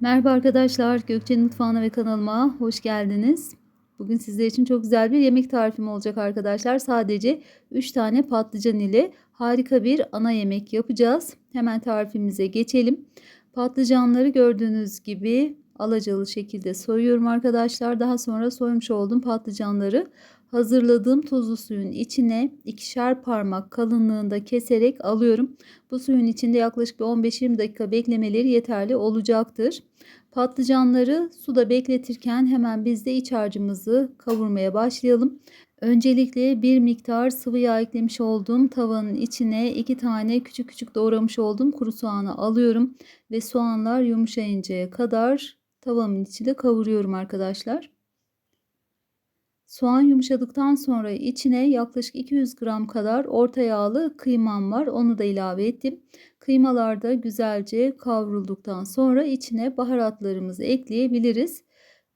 Merhaba arkadaşlar, Gökçe'nin mutfağına ve kanalıma hoş geldiniz. Bugün sizler için çok güzel bir yemek tarifim olacak arkadaşlar. Sadece 3 tane patlıcan ile harika bir ana yemek yapacağız. Hemen tarifimize geçelim. Patlıcanları gördüğünüz gibi alacalı şekilde soyuyorum arkadaşlar. Daha sonra soymuş olduğum patlıcanları hazırladığım tuzlu suyun içine ikişer parmak kalınlığında keserek alıyorum. Bu suyun içinde yaklaşık bir 15-20 dakika beklemeleri yeterli olacaktır. Patlıcanları suda bekletirken hemen biz de iç harcımızı kavurmaya başlayalım. Öncelikle bir miktar sıvı yağ eklemiş olduğum tavanın içine iki tane küçük küçük doğramış olduğum kuru soğanı alıyorum ve soğanlar yumuşayıncaya kadar tavamın içinde kavuruyorum arkadaşlar. Soğan yumuşadıktan sonra içine yaklaşık 200 gram kadar orta yağlı kıymam var. Onu da ilave ettim. Kıymalar da güzelce kavrulduktan sonra içine baharatlarımızı ekleyebiliriz.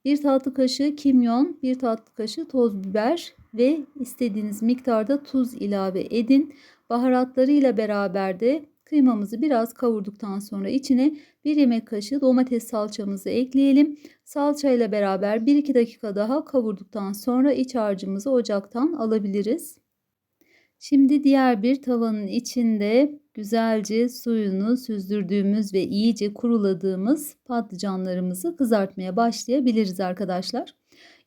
1 tatlı kaşığı kimyon, 1 tatlı kaşığı toz biber ve istediğiniz miktarda tuz ilave edin. Baharatlarıyla beraber de Kıymamızı biraz kavurduktan sonra içine 1 yemek kaşığı domates salçamızı ekleyelim. Salça ile beraber 1-2 dakika daha kavurduktan sonra iç harcımızı ocaktan alabiliriz. Şimdi diğer bir tavanın içinde güzelce suyunu süzdürdüğümüz ve iyice kuruladığımız patlıcanlarımızı kızartmaya başlayabiliriz arkadaşlar.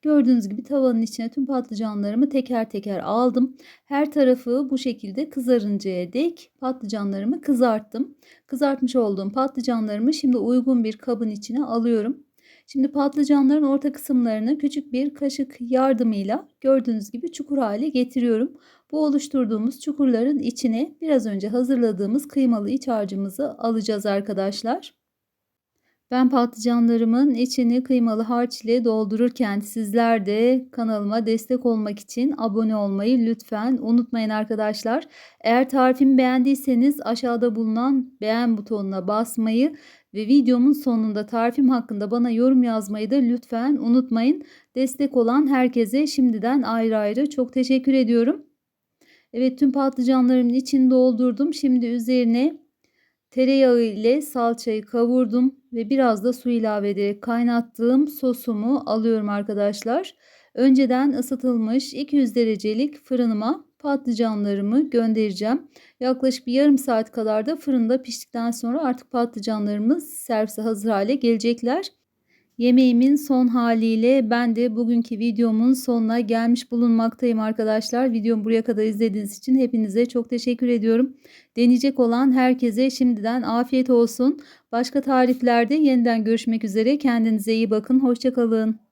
Gördüğünüz gibi tavanın içine tüm patlıcanlarımı teker teker aldım. Her tarafı bu şekilde kızarıncaya dek patlıcanlarımı kızarttım. Kızartmış olduğum patlıcanlarımı şimdi uygun bir kabın içine alıyorum. Şimdi patlıcanların orta kısımlarını küçük bir kaşık yardımıyla gördüğünüz gibi çukur hale getiriyorum. Bu oluşturduğumuz çukurların içine biraz önce hazırladığımız kıymalı iç harcımızı alacağız arkadaşlar. Ben patlıcanlarımın içini kıymalı harç ile doldururken sizler de kanalıma destek olmak için abone olmayı lütfen unutmayın arkadaşlar. Eğer tarifimi beğendiyseniz aşağıda bulunan beğen butonuna basmayı ve videomun sonunda tarifim hakkında bana yorum yazmayı da lütfen unutmayın. Destek olan herkese şimdiden ayrı ayrı çok teşekkür ediyorum. Evet tüm patlıcanlarımın içini doldurdum. Şimdi üzerine Tereyağı ile salçayı kavurdum ve biraz da su ilave ederek kaynattığım sosumu alıyorum arkadaşlar. Önceden ısıtılmış 200 derecelik fırınıma patlıcanlarımı göndereceğim. Yaklaşık bir yarım saat kadar da fırında piştikten sonra artık patlıcanlarımız servise hazır hale gelecekler. Yemeğimin son haliyle ben de bugünkü videomun sonuna gelmiş bulunmaktayım arkadaşlar. Videomu buraya kadar izlediğiniz için hepinize çok teşekkür ediyorum. Deneyecek olan herkese şimdiden afiyet olsun. Başka tariflerde yeniden görüşmek üzere. Kendinize iyi bakın. Hoşçakalın.